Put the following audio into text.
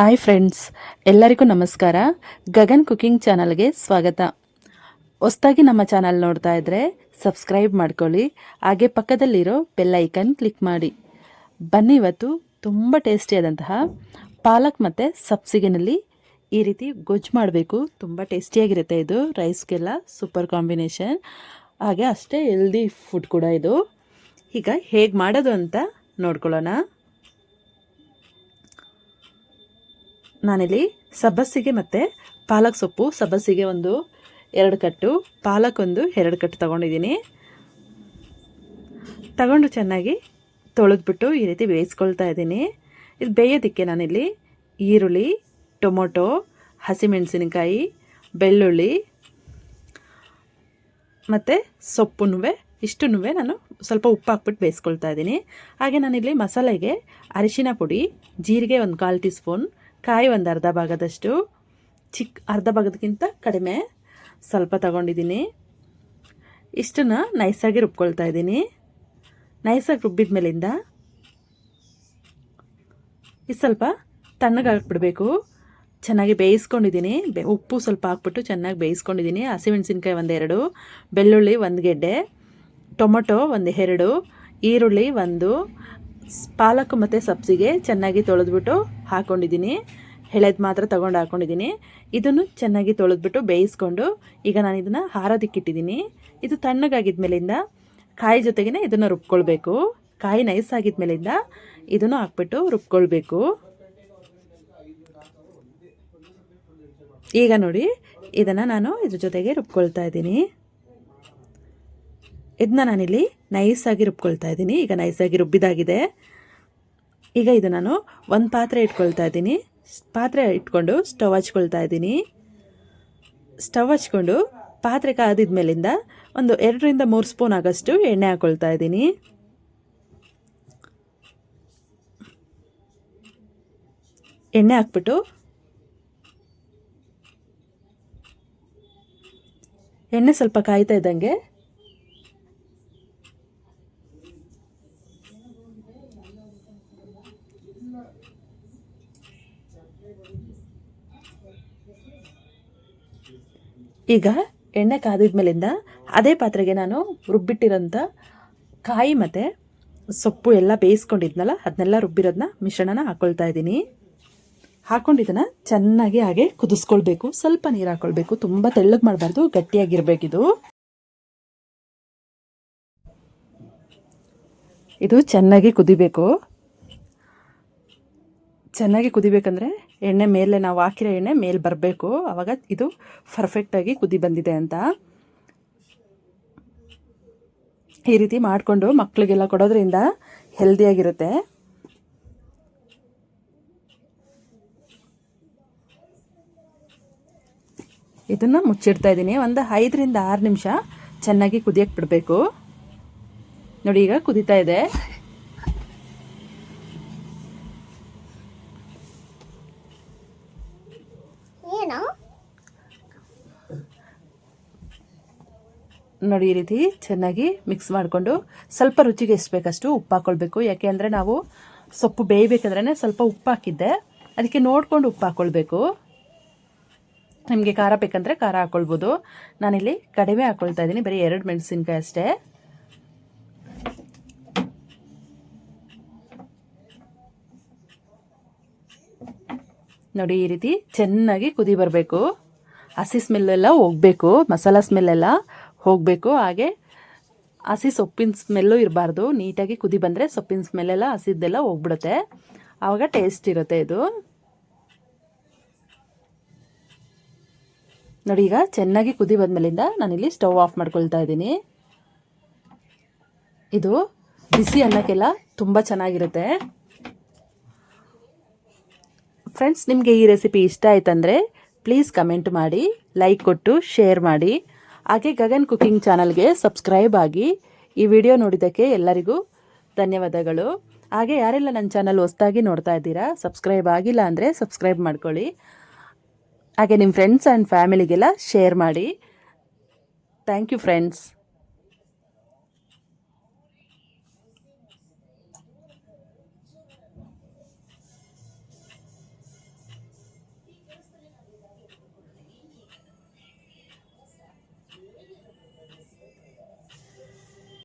Hi friends ಎಲ್ಲರಿಗೂ ನಮಸ್ಕಾರ. Gagan cooking ಚಾನಲ್ಗೆ ಸ್ವಾಗತ. ಹೊಸ್ದಾಗಿ ನಮ್ಮ ಚಾನಲ್ ನೋಡ್ತಾ ಇದ್ದರೆ ಸಬ್ಸ್ಕ್ರೈಬ್ ಮಾಡ್ಕೊಳ್ಳಿ. ಹಾಗೆ ಪಕ್ಕದಲ್ಲಿರೋ ಬೆಲ್ ಐಕನ್ ಕ್ಲಿಕ್ ಮಾಡಿ. ಬನ್ನಿ ಇವತ್ತು ತುಂಬ ಟೇಸ್ಟಿಯಾದಂತಹ ಪಾಲಕ್ ಮತ್ತು ಸಬ್ಸಿಗೆನಲ್ಲಿ ಈ ರೀತಿ ಗೊಜ್ಜು ಮಾಡಬೇಕು. ತುಂಬ ಟೇಸ್ಟಿಯಾಗಿರುತ್ತೆ ಇದು. ರೈಸ್ಗೆಲ್ಲ ಸೂಪರ್ ಕಾಂಬಿನೇಷನ್ ಹಾಗೆ ಅಷ್ಟೇ ಹೆಲ್ದಿ ಫುಡ್ ಕೂಡ ಇದು. ಈಗ ಹೇಗೆ ಮಾಡೋದು ಅಂತ ನೋಡ್ಕೊಳ್ಳೋಣ. ನಾನಿಲ್ಲಿ ಸಬ್ಬಸ್ಸಿಗೆ ಮತ್ತು ಪಾಲಕ್ ಸೊಪ್ಪು, ಸಬ್ಬಸ್ಸಿಗೆ ಒಂದು ಎರಡು ಕಟ್ಟು, ಪಾಲಕ್ ಒಂದು ಎರಡು ಕಟ್ಟು ತಗೊಂಡಿದ್ದೀನಿ. ತಗೊಂಡು ಚೆನ್ನಾಗಿ ತೊಳೆದ್ಬಿಟ್ಟು ಈ ರೀತಿ ಬೇಯಿಸ್ಕೊಳ್ತಾ ಇದ್ದೀನಿ. ಇದು ಬೇಯೋದಕ್ಕೆ ನಾನಿಲ್ಲಿ ಈರುಳ್ಳಿ, ಟೊಮೊಟೊ, ಹಸಿಮೆಣಸಿನಕಾಯಿ, ಬೆಳ್ಳುಳ್ಳಿ ಮತ್ತು ಸೊಪ್ಪುನು ಇಷ್ಟು ನಾನು ಸ್ವಲ್ಪ ಉಪ್ಪು ಹಾಕ್ಬಿಟ್ಟು ಬೇಯಿಸ್ಕೊಳ್ತಾ ಇದ್ದೀನಿ. ಹಾಗೆ ನಾನಿಲ್ಲಿ ಮಸಾಲೆಗೆ ಅರಿಶಿನ ಪುಡಿ, ಜೀರಿಗೆ ಒಂದು ಕಾಲು ಟೀ ಸ್ಪೂನ್ ಕಾಯಿ ಒಂದು ಅರ್ಧ ಭಾಗದಷ್ಟು ಚಿಕ್ಕ ಅರ್ಧ ಭಾಗದಕ್ಕಿಂತ ಕಡಿಮೆ ಸ್ವಲ್ಪ ತಗೊಂಡಿದ್ದೀನಿ. ಇಷ್ಟನ್ನು ನೈಸಾಗಿ ರುಬ್ಕೊಳ್ತಾ ಇದ್ದೀನಿ. ನೈಸಾಗಿ ರುಬ್ಬಿದ ಮೇಲಿಂದ ಇದು ಸ್ವಲ್ಪ ತಣ್ಣಗೆ ಚೆನ್ನಾಗಿ ಬೇಯಿಸ್ಕೊಂಡಿದ್ದೀನಿ. ಉಪ್ಪು ಸ್ವಲ್ಪ ಹಾಕ್ಬಿಟ್ಟು ಚೆನ್ನಾಗಿ ಬೇಯಿಸ್ಕೊಂಡಿದ್ದೀನಿ. ಹಸಿಮೆಣ್ಸಿನ್ಕಾಯಿ ಒಂದೆರಡು, ಬೆಳ್ಳುಳ್ಳಿ ಒಂದು ಗೆಡ್ಡೆ, ಟೊಮೊಟೊ ಒಂದು ಎರಡು, ಈರುಳ್ಳಿ ಒಂದು ಪಾಲಕ್ ಮತ್ತು ಸಬ್ಸಿಗೆ ಚೆನ್ನಾಗಿ ತೊಳೆದ್ಬಿಟ್ಟು ಹಾಕ್ಕೊಂಡಿದ್ದೀನಿ ಎಳೆದು ಮಾತ್ರ ತಗೊಂಡು ಹಾಕ್ಕೊಂಡಿದ್ದೀನಿ ಇದನ್ನು ಚೆನ್ನಾಗಿ ತೊಳೆದ್ಬಿಟ್ಟು ಬೇಯಿಸ್ಕೊಂಡು ಈಗ ನಾನು ಇದನ್ನು ಹಾರೋದಿಕ್ಕಿಟ್ಟಿದ್ದೀನಿ ಇದು ತಣ್ಣಗಾಗಿದ್ದ ಮೇಲಿಂದ ಕಾಯಿ ಜೊತೆಗೇ ಇದನ್ನು ರುಬ್ಕೊಳ್ಬೇಕು. ಕಾಯಿ ನೈಸ್ ಆಗಿದ ಮೇಲಿಂದ ಇದನ್ನು ಹಾಕ್ಬಿಟ್ಟು ರುಬ್ಕೊಳ್ಬೇಕು. ಈಗ ನೋಡಿ, ಇದನ್ನು ನಾನು ಇದ್ರ ಜೊತೆಗೆ ರುಬ್ಕೊಳ್ತಾ ಇದ್ದೀನಿ. ಇದನ್ನ ನಾನಿಲ್ಲಿ ನೈಸಾಗಿ ರುಬ್ಕೊಳ್ತಾ ಇದ್ದೀನಿ. ಈಗ ನೈಸಾಗಿ ರುಬ್ಬಿದಾಗಿದೆ. ಈಗ ಇದು ನಾನು ಒಂದು ಪಾತ್ರೆ ಇಟ್ಕೊಳ್ತಾ ಇದ್ದೀನಿ. ಪಾತ್ರೆ ಇಟ್ಕೊಂಡು ಸ್ಟವ್ ಹಚ್ಕೊಳ್ತಾ ಇದ್ದೀನಿ. ಸ್ಟವ್ ಹಚ್ಕೊಂಡು ಪಾತ್ರೆ ಕಾದಿದ ಮೇಲಿಂದ ಒಂದು ಎರಡರಿಂದ ಮೂರು ಸ್ಪೂನ್ ಆಗೋಷ್ಟು ಎಣ್ಣೆ ಹಾಕ್ಕೊಳ್ತಾ ಇದ್ದೀನಿ. ಎಣ್ಣೆ ಹಾಕ್ಬಿಟ್ಟು ಎಣ್ಣೆ ಸ್ವಲ್ಪ ಕಾಯ್ತಾ ಇದ್ದಂಗೆ ಈಗ ಎಣ್ಣೆ ಕಾದಿದ್ಮೇಲಿಂದ ಅದೇ ಪಾತ್ರೆಗೆ ನಾನು ರುಬ್ಬಿಟ್ಟಿರೋಂಥ ಕಾಯಿ ಮತ್ತು ಸೊಪ್ಪು ಎಲ್ಲ ಬೇಯಿಸ್ಕೊಂಡಿದ್ನಲ್ಲ ಅದನ್ನೆಲ್ಲ ರುಬ್ಬಿರೋದನ್ನ ಮಿಶ್ರಣನ ಹಾಕ್ಕೊಳ್ತಾ ಇದ್ದೀನಿ. ಹಾಕ್ಕೊಂಡಿದ್ದನ್ನು ಚೆನ್ನಾಗಿ ಹಾಗೆ ಕುದಿಸ್ಕೊಳ್ಬೇಕು. ಸ್ವಲ್ಪ ನೀರು ಹಾಕ್ಕೊಳ್ಬೇಕು ತುಂಬ ತೆಳ್ಳಗೆ ಮಾಡಬಾರ್ದು, ಗಟ್ಟಿಯಾಗಿರಬೇಕಿದು. ಇದು ಚೆನ್ನಾಗಿ ಕುದಿಬೇಕು. ಚೆನ್ನಾಗಿ ಕುದಿಬೇಕಂದ್ರೆ ಎಣ್ಣೆ ಮೇಲೆ ನಾವು ಹಾಕಿರೋ ಎಣ್ಣೆ ಮೇಲೆ ಬರಬೇಕು. ಆವಾಗ ಇದು ಪರ್ಫೆಕ್ಟಾಗಿ ಕುದಿ ಬಂದಿದೆ ಅಂತ. ಈ ರೀತಿ ಮಾಡಿಕೊಂಡು ಮಕ್ಕಳಿಗೆಲ್ಲ ಕೊಡೋದ್ರಿಂದ ಹೆಲ್ದಿಯಾಗಿರುತ್ತೆ ಇದನ್ನು ಮುಚ್ಚಿಡ್ತಾ ಇದ್ದೀನಿ. ಒಂದು ಐದರಿಂದ ಆರು ನಿಮಿಷ ಚೆನ್ನಾಗಿ ಕುದಿಯಕ್ಕೆ ಬಿಡಬೇಕು. ನೋಡಿ ಈಗ ಕುದೀತಾ ಇದೆ. ನೋಡಿ, ಈ ರೀತಿ ಚೆನ್ನಾಗಿ ಮಿಕ್ಸ್ ಮಾಡಿಕೊಂಡು ಸ್ವಲ್ಪ ರುಚಿಗೆ ಎಷ್ಟು ಬೇಕಷ್ಟು ಉಪ್ಪು ಹಾಕ್ಕೊಳ್ಬೇಕು ಯಾಕೆ ಅಂದರೆ ನಾವು ಸೊಪ್ಪು ಬೇಯಬೇಕಂದ್ರೆ ಸ್ವಲ್ಪ ಉಪ್ಪು ಹಾಕಿದ್ದೆ. ಅದಕ್ಕೆ ನೋಡಿಕೊಂಡು ಉಪ್ಪು ಹಾಕ್ಕೊಳ್ಬೇಕು ನಿಮಗೆ ಖಾರ ಬೇಕಂದರೆ ಖಾರ ಹಾಕ್ಕೊಳ್ಬೋದು ನಾನಿಲ್ಲಿ ಕಡಿಮೆ ಹಾಕ್ಕೊಳ್ತಾ ಇದ್ದೀನಿ. ಬರೀ ಎರಡು ಮೆಣಸಿನ್ಕಾಯಿ ಅಷ್ಟೇ. ನೋಡಿ ಈ ರೀತಿ ಚೆನ್ನಾಗಿ ಕುದಿ ಬರಬೇಕು. ಹಸಿ ಸ್ಮೆಲ್ಲೆಲ್ಲ ಹೋಗಬೇಕು, ಮಸಾಲ ಸ್ಮೆಲ್ಲೆಲ್ಲ ಹೋಗಬೇಕು. ಹಾಗೆ ಹಸಿ ಸೊಪ್ಪಿನ ಸ್ಮೆಲ್ಲು ಇರಬಾರ್ದು. ನೀಟಾಗಿ ಕುದಿ ಬಂದರೆ ಸೊಪ್ಪಿನ ಸ್ಮೆಲ್ಲೆಲ್ಲ ಹಸಿದ್ದೆಲ್ಲ ಹೋಗ್ಬಿಡುತ್ತೆ. ಆವಾಗ ಟೇಸ್ಟ್ ಇರುತ್ತೆ ಇದು. ನೋಡಿ ಈಗ ಚೆನ್ನಾಗಿ ಕುದಿ ಬಂದಮೇಲಿಂದ ನಾನಿಲ್ಲಿ ಸ್ಟವ್ ಆಫ್ ಮಾಡ್ಕೊಳ್ತಾ ಇದ್ದೀನಿ. ಇದು ಬಿಸಿ ಅನ್ನಕ್ಕೆಲ್ಲ ತುಂಬ ಚೆನ್ನಾಗಿರುತ್ತೆ. ಫ್ರೆಂಡ್ಸ್ ನಿಮಗೆ ಈ ರೆಸಿಪಿ ಇಷ್ಟ ಆಯ್ತಂದರೆ ಪ್ಲೀಸ್ ಕಮೆಂಟ್ ಮಾಡಿ ಲೈಕ್ ಕೊಟ್ಟು ಶೇರ್ ಮಾಡಿ. ಹಾಗೆ ಗಗನ್ ಕುಕಿಂಗ್ ಚಾನಲ್ಗೆ ಸಬ್ಸ್ಕ್ರೈಬ್ ಆಗಿ ಈ ವಿಡಿಯೋ ನೋಡಿದ್ದಕ್ಕೆ ಎಲ್ಲರಿಗೂ ಧನ್ಯವಾದಗಳು. ಹಾಗೆ ಯಾರೆಲ್ಲ ನನ್ನ ಚಾನಲ್ ಹೊಸ್ದಾಗಿ ನೋಡ್ತಾ ಇದ್ದೀರಾ ಸಬ್ಸ್ಕ್ರೈಬ್ ಆಗಿಲ್ಲ ಅಂದರೆ ಸಬ್ಸ್ಕ್ರೈಬ್ ಮಾಡ್ಕೊಳ್ಳಿ. ಹಾಗೆ ನಿಮ್ಮ ಫ್ರೆಂಡ್ಸ್ ಆ್ಯಂಡ್ ಫ್ಯಾಮಿಲಿಗೆಲ್ಲ ಶೇರ್ ಮಾಡಿ. Thank you friends